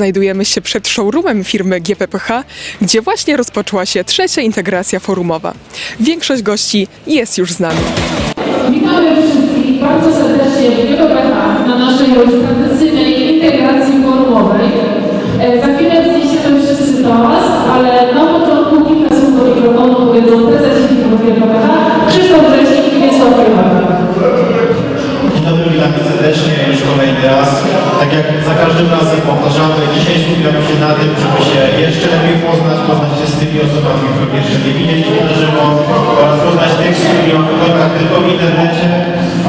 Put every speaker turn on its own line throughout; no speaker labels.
znajdujemy się przed showroomem firmy GPPH, gdzie właśnie rozpoczęła się trzecia integracja forumowa. Większość gości jest już z nami.
Witamy wszystkich bardzo serdecznie w GPPH na naszej
Tak jak za każdym razem powtarzamy, dzisiaj skupiamy się na tym, żeby się jeszcze lepiej poznać, poznać się z tymi osobami, których jeszcze nie widzieliśmy na żywo oraz poznać tych, z którymi mamy kontakt tylko w internecie,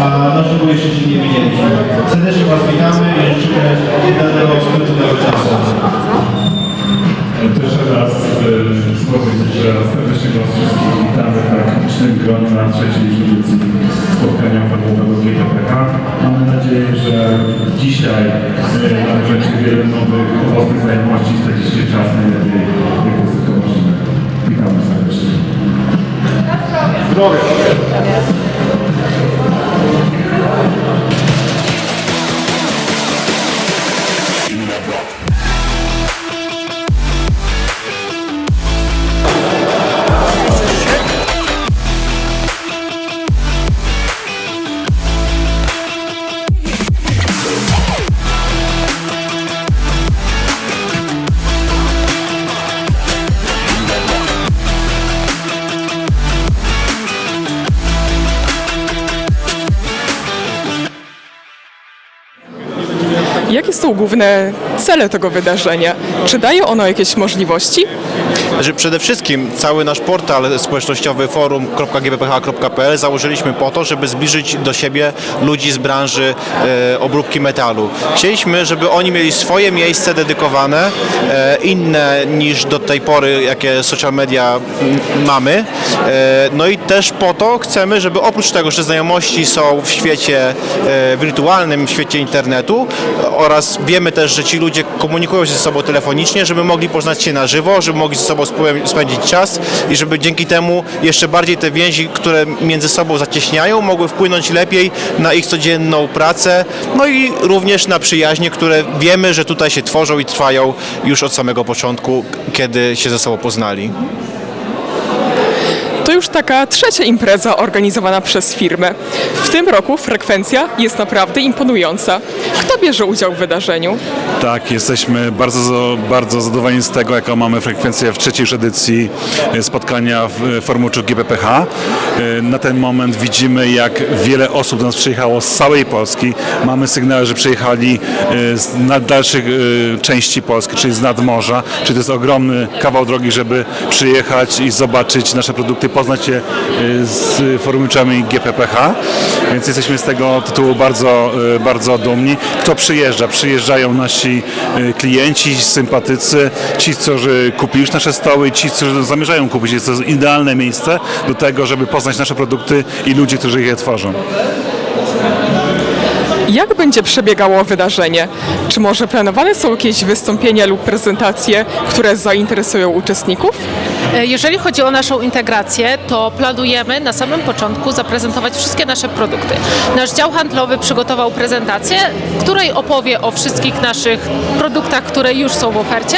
a na żywo jeszcze się nie widzieliśmy. Serdecznie Was witamy i życzymy udanego, skróconego czasu.
Jeszcze raz e, jeszcze raz serdecznie Was wszystkich witamy w tak licznym gronie na trzeciej edycji spotkania formowego GPPK. Mamy nadzieję, że dzisiaj e, nabierzecie wiele nowych, owocnych znajomości, spędzicie czas najlepiej, jak to tylko możliwe. Witamy serdecznie.
Jakie są główne cele tego wydarzenia? Czy daje ono jakieś możliwości?
Znaczy przede wszystkim cały nasz portal społecznościowy forum.gbph.pl założyliśmy po to, żeby zbliżyć do siebie ludzi z branży e, obróbki metalu. Chcieliśmy, żeby oni mieli swoje miejsce dedykowane, e, inne niż do tej pory, jakie social media m, mamy. E, no i też po to chcemy, żeby oprócz tego, że znajomości są w świecie e, wirtualnym, w świecie internetu oraz wiemy też, że ci ludzie komunikują się ze sobą telefonicznie, żeby mogli poznać się na żywo, żeby mogli ze sobą spłę- spędzić czas i żeby dzięki temu jeszcze bardziej te więzi, które między sobą zacieśniają, mogły wpłynąć lepiej na ich codzienną pracę, no i również na przyjaźnie, które wiemy, że tutaj się tworzą i trwają już od samego początku, kiedy się ze sobą poznali.
Już taka trzecia impreza organizowana przez firmę. W tym roku frekwencja jest naprawdę imponująca. Kto bierze udział w wydarzeniu?
Tak, jesteśmy bardzo, bardzo zadowoleni z tego, jaką mamy frekwencję w trzeciej już edycji e, spotkania w e, Formuczu GBPH. E, Na ten moment widzimy, jak wiele osób do nas przyjechało z całej Polski. Mamy sygnały, że przyjechali z najdalszych e, części Polski, czyli z nadmorza. Czyli to jest ogromny kawał drogi, żeby przyjechać i zobaczyć nasze produkty, poznać się e, z formuczami GPPH. Więc jesteśmy z tego tytułu bardzo, e, bardzo dumni. Kto przyjeżdża? Przyjeżdżają nasi e, klienci, sympatycy, ci, którzy kupili już nasze stoły ci, którzy zamierzają kupić. Jest to idealne miejsce do tego, żeby poznać nasze produkty i ludzi, którzy je tworzą.
Jak będzie przebiegało wydarzenie? Czy może planowane są jakieś wystąpienia lub prezentacje, które zainteresują uczestników?
E, Jeżeli chodzi o naszą integrację, to planujemy na samym początku zaprezentować wszystkie nasze produkty. Nasz dział handlowy przygotował prezentację, w której opowie o wszystkich naszych produktach, które już są w ofercie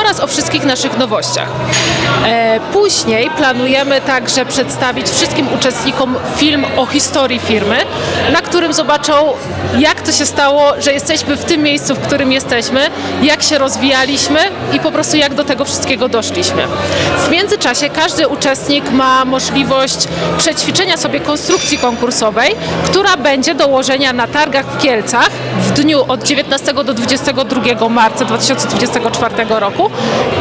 oraz o wszystkich naszych nowościach. E, Później planujemy także przedstawić wszystkim uczestnikom film o historii firmy, na którym zobaczą, jak to się stało, że jesteśmy w tym miejscu, w którym jesteśmy, jak się rozwijaliśmy i po prostu jak do tego wszystkiego doszliśmy. W międzyczasie każdy uczestnik ma możliwość przećwiczenia sobie konstrukcji konkursowej, która będzie do ułożenia na targach w Kielcach w dniu od 19 do 22 marca 2024 roku.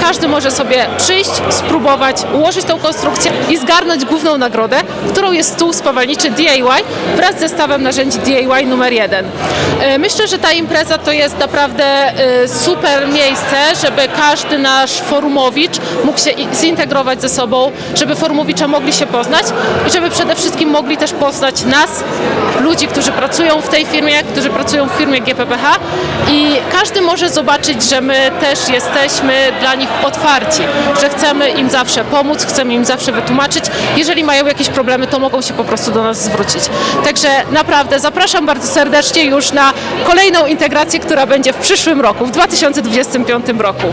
Każdy może sobie przyjść, spróbować, ułożyć tą konstrukcję i zgarnąć główną nagrodę, którą jest stół spawalniczy DIY wraz z zestawem narzędzi DIY numer 1. E, Myślę, że ta impreza to jest naprawdę e, super miejsce, żeby każdy nasz forumowicz mógł się zintegrować ze sobą, żeby forumowicze mogli się poznać i żeby przede wszystkim mogli też poznać nas, ludzi, którzy pracują w tej firmie, którzy pracują w firmie firmie GPPH i każdy może zobaczyć, że my też jesteśmy dla nich otwarci, że chcemy im zawsze pomóc, chcemy im zawsze wytłumaczyć. Jeżeli mają jakieś problemy, to mogą się po prostu do nas zwrócić. Także naprawdę zapraszam bardzo serdecznie już na kolejną integrację, która będzie w przyszłym roku, w 2025 roku.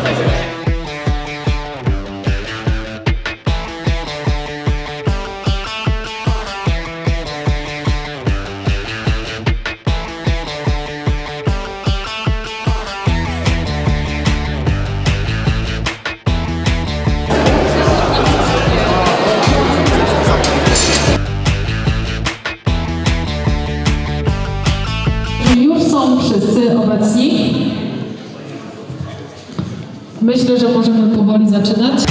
Myślę, że możemy powoli zaczynać.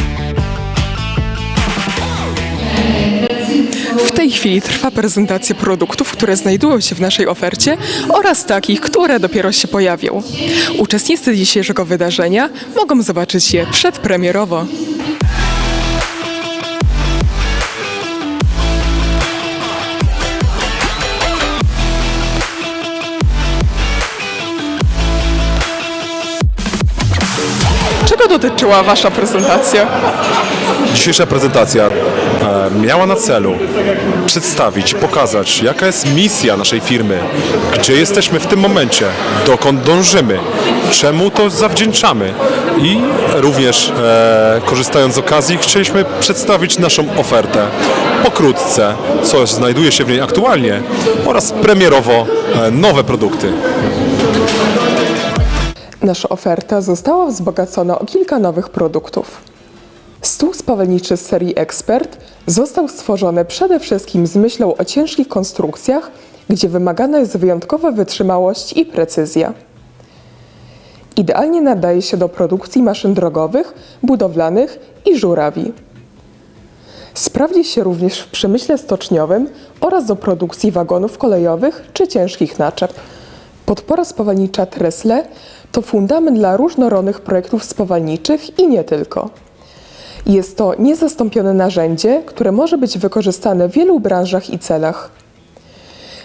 W tej chwili trwa prezentacja produktów, które znajdują się w naszej ofercie oraz takich, które dopiero się pojawią. Uczestnicy dzisiejszego wydarzenia mogą zobaczyć je przedpremierowo. Dotyczyła Wasza prezentacja?
Dzisiejsza prezentacja e, miała na celu przedstawić, pokazać, jaka jest misja naszej firmy, gdzie jesteśmy w tym momencie, dokąd dążymy, czemu to zawdzięczamy i również e, korzystając z okazji chcieliśmy przedstawić naszą ofertę pokrótce, co znajduje się w niej aktualnie oraz premierowo e, nowe produkty.
Nasza oferta została wzbogacona o kilka nowych produktów. Stół spawalniczy z serii Expert został stworzony przede wszystkim z myślą o ciężkich konstrukcjach, gdzie wymagana jest wyjątkowa wytrzymałość i precyzja. Idealnie nadaje się do produkcji maszyn drogowych, budowlanych i żurawi. Sprawdzi się również w przemyśle stoczniowym oraz do produkcji wagonów kolejowych czy ciężkich naczep. Podpora spawalnicza Tresle to fundament dla różnorodnych projektów spawalniczych i nie tylko. Jest to niezastąpione narzędzie, które może być wykorzystane w wielu branżach i celach.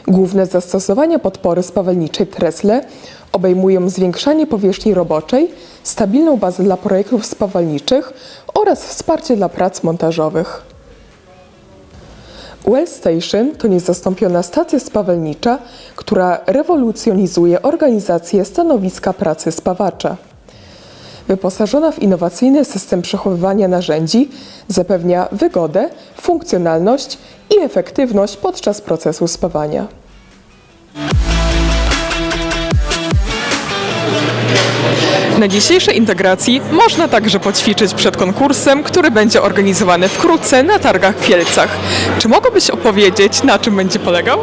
Główne zastosowania podpory spawalniczej Tresle obejmują zwiększanie powierzchni roboczej, stabilną bazę dla projektów spawalniczych oraz wsparcie dla prac montażowych. Well Station to niezastąpiona stacja spawalnicza, która rewolucjonizuje organizację stanowiska pracy spawacza. Wyposażona w innowacyjny system przechowywania narzędzi, zapewnia wygodę, funkcjonalność i efektywność podczas procesu spawania. Na dzisiejszej integracji można także poćwiczyć przed konkursem, który będzie organizowany wkrótce na targach w Kielcach. Czy mogłabyś opowiedzieć, na czym będzie polegał?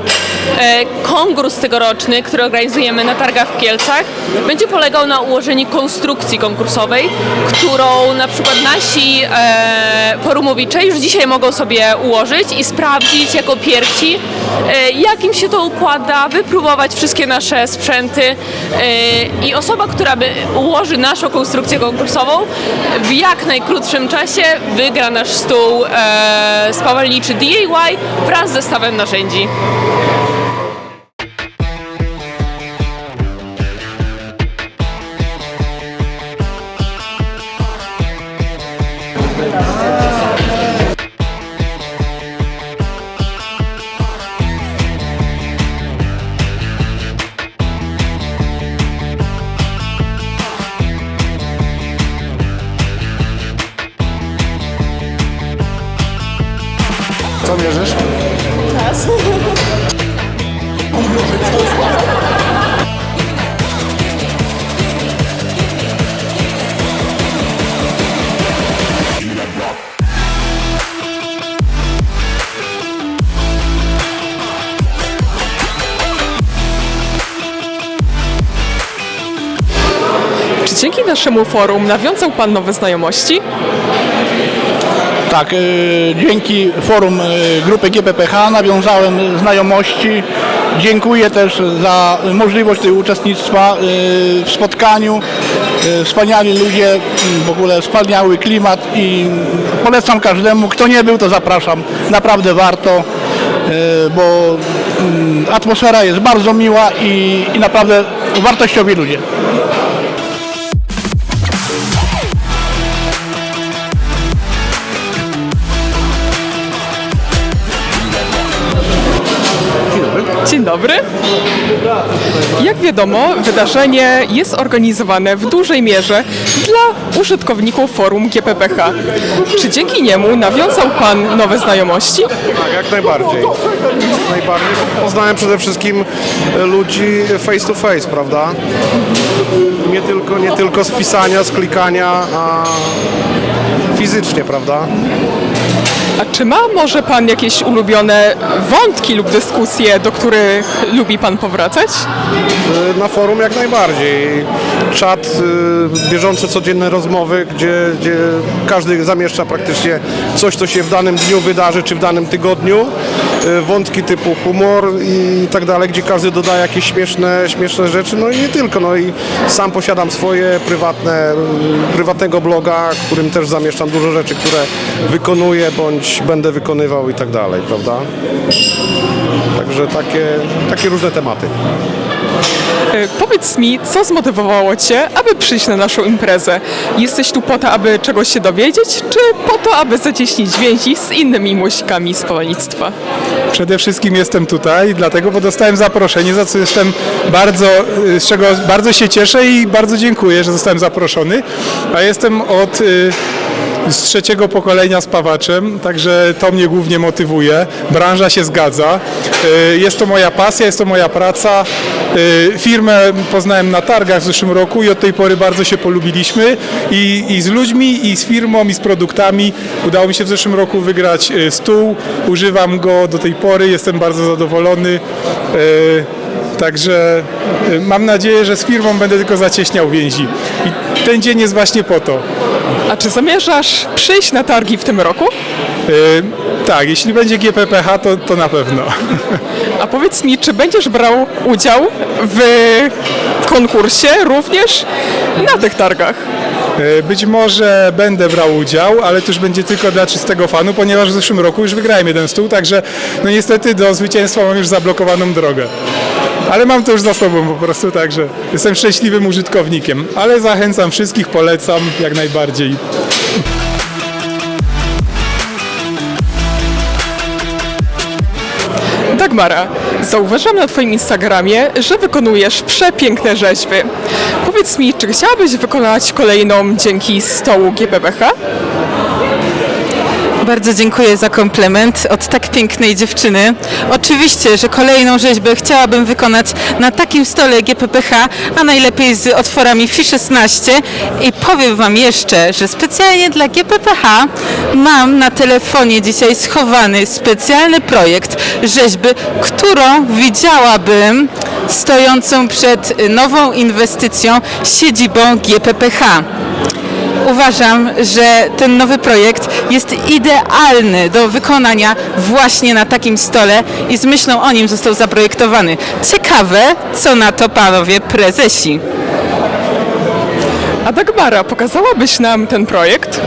E, Konkurs tegoroczny, który organizujemy na targach w Kielcach, będzie polegał na ułożeniu konstrukcji konkursowej, którą na przykład nasi e, forumowicze już dzisiaj mogą sobie ułożyć i sprawdzić jako pierwsi, jak im się to układa, wypróbować wszystkie nasze sprzęty e, i osoba, która by ułoży naszą konstrukcję konkursową w jak najkrótszym czasie wygra nasz stół e, spawalniczy DIY wraz z zestawem narzędzi.
Co mierzysz?
Czy dzięki naszemu forum nawiązał Pan nowe znajomości?
Tak, y, dzięki forum y, grupy GPPH nawiązałem znajomości. Dziękuję też za możliwość tego uczestnictwa y, w spotkaniu. Wspaniali ludzie, y, w ogóle wspaniały klimat i polecam każdemu. Kto nie był, to zapraszam. Naprawdę warto, bo mm, atmosfera jest bardzo miła i naprawdę wartościowi ludzie.
Dzień dobry. Jak wiadomo, wydarzenie jest organizowane w dużej mierze dla użytkowników forum GPPH. Czy dzięki niemu nawiązał Pan nowe znajomości?
Tak, jak najbardziej. Jak najbardziej. Poznałem przede wszystkim e, ludzi face to face, prawda? Nie tylko, nie tylko z pisania, z klikania, a fizycznie, prawda?
A czy ma może Pan jakieś ulubione wątki lub dyskusje, do których lubi Pan powracać?
E, Na forum jak najbardziej. Czat, e, bieżące, codzienne rozmowy, gdzie, gdzie każdy zamieszcza praktycznie coś, co się w danym dniu wydarzy, czy w danym tygodniu. E, Wątki typu humor i tak dalej, gdzie każdy dodaje jakieś śmieszne, śmieszne rzeczy, no i nie tylko. No i sam posiadam swoje prywatne, prywatnego bloga, którym też zamieszczam dużo rzeczy, które wykonuję, bądź będę wykonywał i tak dalej, prawda? Także takie, takie różne tematy.
E, Powiedz mi, co zmotywowało Cię, aby przyjść na naszą imprezę? Jesteś tu po to, aby czegoś się dowiedzieć, czy po to, aby zacieśnić więzi z innymi młosikami z Polanictwa?
Przede wszystkim jestem tutaj, dlatego, bo dostałem zaproszenie, za co jestem bardzo, y, z czego bardzo się cieszę i bardzo dziękuję, że zostałem zaproszony. A jestem od y, z trzeciego pokolenia spawaczem, także to mnie głównie motywuje. Branża się zgadza. Y, Jest to moja pasja, jest to moja praca. Y, Firmę poznałem na targach w zeszłym roku i od tej pory bardzo się polubiliśmy i, i z ludźmi, i z firmą, i z produktami. Udało mi się w zeszłym roku wygrać y, stół. Używam go do tej pory, jestem bardzo zadowolony. Także mam nadzieję, że z firmą będę tylko zacieśniał więzi. I ten dzień jest właśnie po to.
A czy zamierzasz przyjść na targi w tym roku?
Y, tak, jeśli będzie GPPH, to, to na pewno.
A powiedz mi, czy będziesz brał udział w konkursie również na tych targach?
Y, Być może będę brał udział, ale to już będzie tylko dla czystego fanu, ponieważ w zeszłym roku już wygrałem jeden stół, także no niestety do zwycięstwa mam już zablokowaną drogę. Ale mam to już za sobą po prostu, także jestem szczęśliwym użytkownikiem. Ale zachęcam wszystkich, polecam jak najbardziej.
Dagmara, zauważam na Twoim Instagramie, że wykonujesz przepiękne rzeźby. Powiedz mi, czy chciałabyś wykonać kolejną dzięki stołu GPPH?
Bardzo dziękuję za komplement od tak pięknej dziewczyny. Oczywiście, że kolejną rzeźbę chciałabym wykonać na takim stole GPPH, a najlepiej z otworami FI 16 i powiem Wam jeszcze, że specjalnie dla GPPH mam na telefonie dzisiaj schowany specjalny projekt rzeźby, którą widziałabym stojącą przed nową inwestycją siedzibą GPPH. Uważam, że ten nowy projekt jest idealny do wykonania właśnie na takim stole i z myślą o nim został zaprojektowany. Ciekawe, co na to panowie prezesi.
A Dagmara, pokazałabyś nam ten projekt?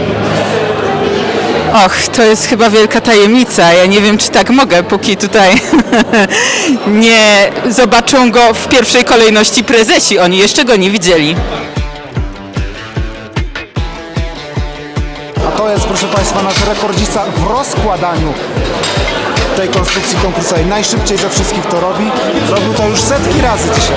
Och, to jest chyba wielka tajemnica. Ja nie wiem, czy tak mogę, póki tutaj nie zobaczą go w pierwszej kolejności prezesi. Oni jeszcze go nie widzieli.
To jest, proszę Państwa, nasz rekordzista w rozkładaniu tej konstrukcji konkursowej. Najszybciej ze wszystkich to robi. Robił to już setki razy dzisiaj.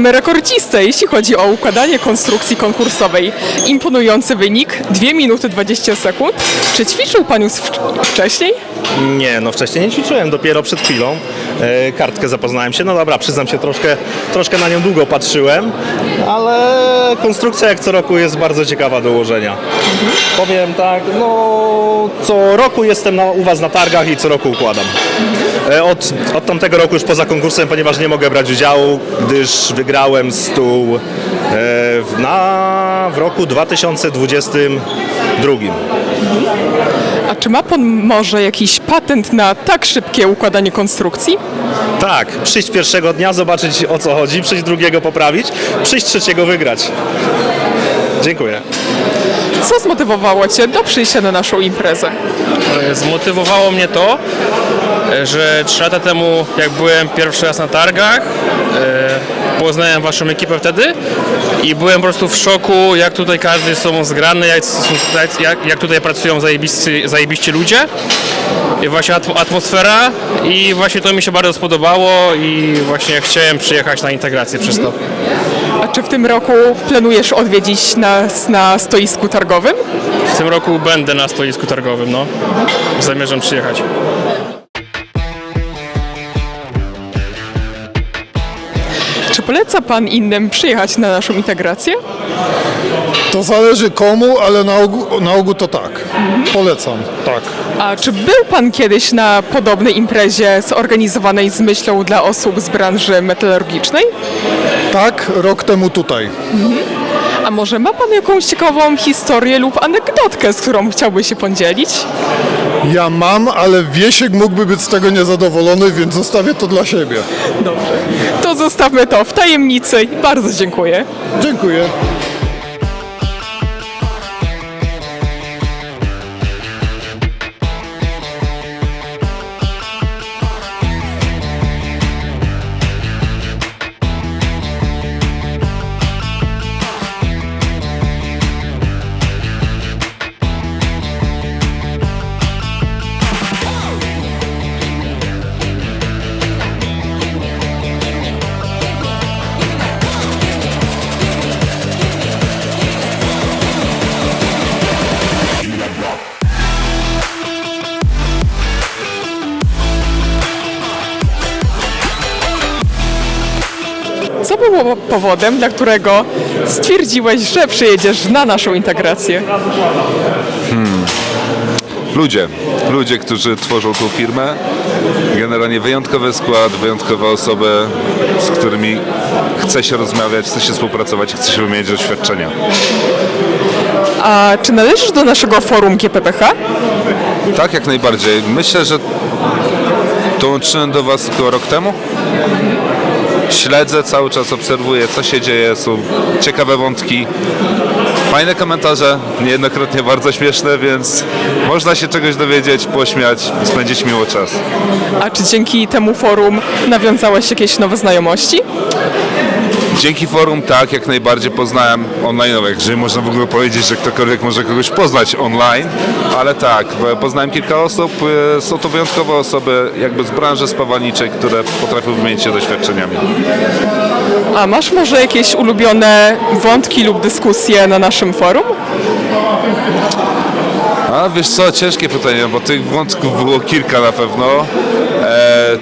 Mamy rekordzistę, jeśli chodzi o układanie konstrukcji konkursowej. Imponujący wynik, 2 minuty 20 sekund. Czy ćwiczył Pan już wcz- wcześniej?
Nie, no wcześniej nie ćwiczyłem, dopiero przed chwilą. E, kartkę zapoznałem się, no dobra, przyznam się, troszkę, troszkę na nią długo patrzyłem, ale konstrukcja jak co roku jest bardzo ciekawa do ułożenia. Powiem tak, no co roku jestem na, u Was na targach i co roku układam. E, od, od tamtego roku już poza konkursem, ponieważ nie mogę brać udziału, gdyż wygrałem stół e, w, na, w roku 2022.
A czy ma Pan może jakiś patent na tak szybkie układanie konstrukcji?
Tak, przyjść pierwszego dnia, zobaczyć o co chodzi, przyjść drugiego poprawić, przyjść trzeciego wygrać. Dziękuję.
Co zmotywowało Cię do przyjścia na naszą imprezę?
E, Zmotywowało mnie to, e, że trzy lata temu, jak byłem pierwszy raz na targach, e, poznałem waszą ekipę wtedy i byłem po prostu w szoku, jak tutaj każdy jest sobą zgrany, jak, jak, jak tutaj pracują zajebiści, zajebiści ludzie. I właśnie atm- atmosfera i właśnie to mi się bardzo spodobało i właśnie chciałem przyjechać na integrację przez to.
A czy w tym roku planujesz odwiedzić nas na stoisku targowym?
W tym roku będę na stoisku targowym, no. Zamierzam przyjechać.
Poleca Pan innym przyjechać na naszą integrację?
To zależy komu, ale na ogół, na ogół to tak. Polecam, tak.
A czy był Pan kiedyś na podobnej imprezie zorganizowanej z myślą dla osób z branży metalurgicznej?
Tak, rok temu tutaj.
A może ma Pan jakąś ciekawą historię lub anegdotkę, z którą chciałby się podzielić?
Ja mam, ale Wiesiek mógłby być z tego niezadowolony, więc zostawię to dla siebie.
Dobrze. To zostawmy to w tajemnicy. Bardzo dziękuję.
Dziękuję.
Powodem, dla którego stwierdziłeś, że przyjedziesz na naszą integrację?
Ludzie, ludzie, którzy tworzą tą firmę. Generalnie wyjątkowy skład, wyjątkowe osoby, z którymi chce się rozmawiać, chce się współpracować, chce się wymieniać doświadczenia.
A czy należysz do naszego forum GPPH?
Tak, jak najbardziej. Myślę, że dołączyłem do Was około rok temu. Śledzę, cały czas obserwuję, co się dzieje, są ciekawe wątki. Fajne komentarze, niejednokrotnie bardzo śmieszne, więc można się czegoś dowiedzieć, pośmiać, spędzić miło czas.
A czy dzięki temu forum nawiązałeś jakieś nowe znajomości?
Dzięki forum tak, jak najbardziej poznałem online, jeżeli można w ogóle powiedzieć, że ktokolwiek może kogoś poznać online, ale tak, poznałem kilka osób, e, są to wyjątkowe osoby jakby z branży spawalniczej, które potrafią wymienić się doświadczeniami.
A masz może jakieś ulubione wątki lub dyskusje na naszym forum?
A wiesz co, ciężkie pytanie, bo tych wątków było kilka na pewno. E,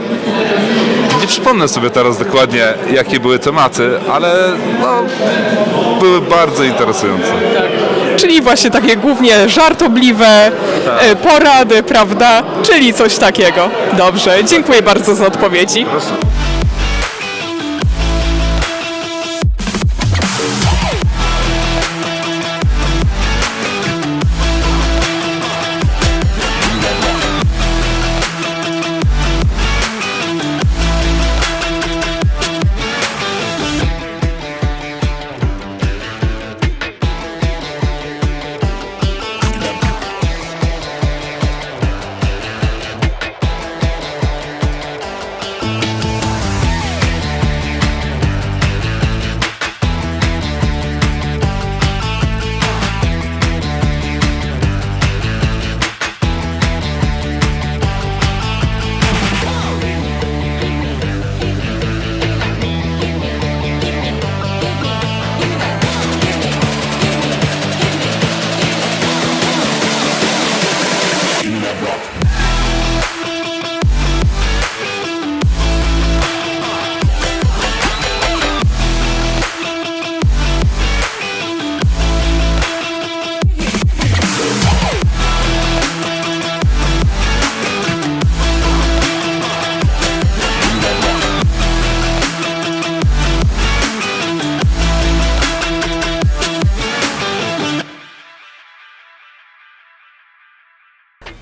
przypomnę sobie teraz dokładnie, jakie były tematy, ale no, były bardzo interesujące.
Czyli właśnie takie głównie żartobliwe e, porady, prawda? Czyli coś takiego. Dobrze, dziękuję bardzo za odpowiedzi.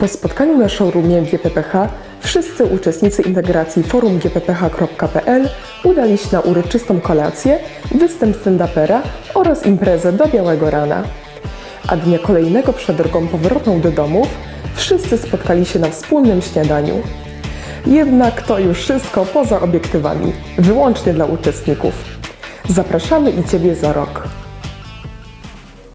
Po spotkaniu na showroomie GPPH wszyscy uczestnicy integracji forum gpph.pl udali się na uroczystą kolację, występ stand-upera oraz imprezę do białego rana. A dnia kolejnego przed drogą powrotną do domów wszyscy spotkali się na wspólnym śniadaniu. Jednak to już wszystko poza obiektywami, wyłącznie dla uczestników. Zapraszamy i Ciebie za rok.